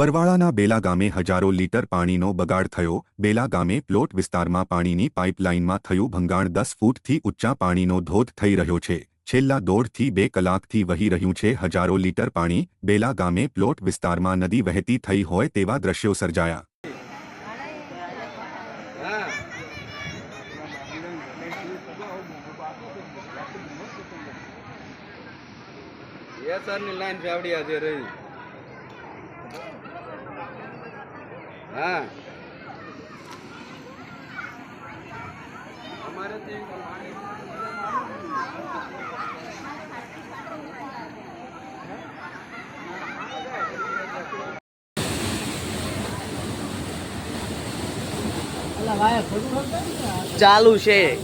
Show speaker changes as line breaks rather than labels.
બરવાળાના બેલા ગામે હજારો લીટર પાણીનો બગાડ થયો. બેલા ગામે પ્લોટ વિસ્તારમાં પાણીની પાઇપલાઇનમાં થયું ભંગાણ. દસ ફૂટથી ઊંચા પાણીનો ધોધ થઈ રહ્યો છે. છેલ્લા દોઢથી બે કલાકથી વહી રહ્યું છે હજારો લીટર પાણી. બેલા ગામે પ્લોટ વિસ્તારમાં નદી વહેતી થઈ હોય તેવા દ્રશ્યો સર્જાયા.
એ સરની લાઈન ફેવડિયા આજે રહી. હા. અમારે
ચાલુ છે.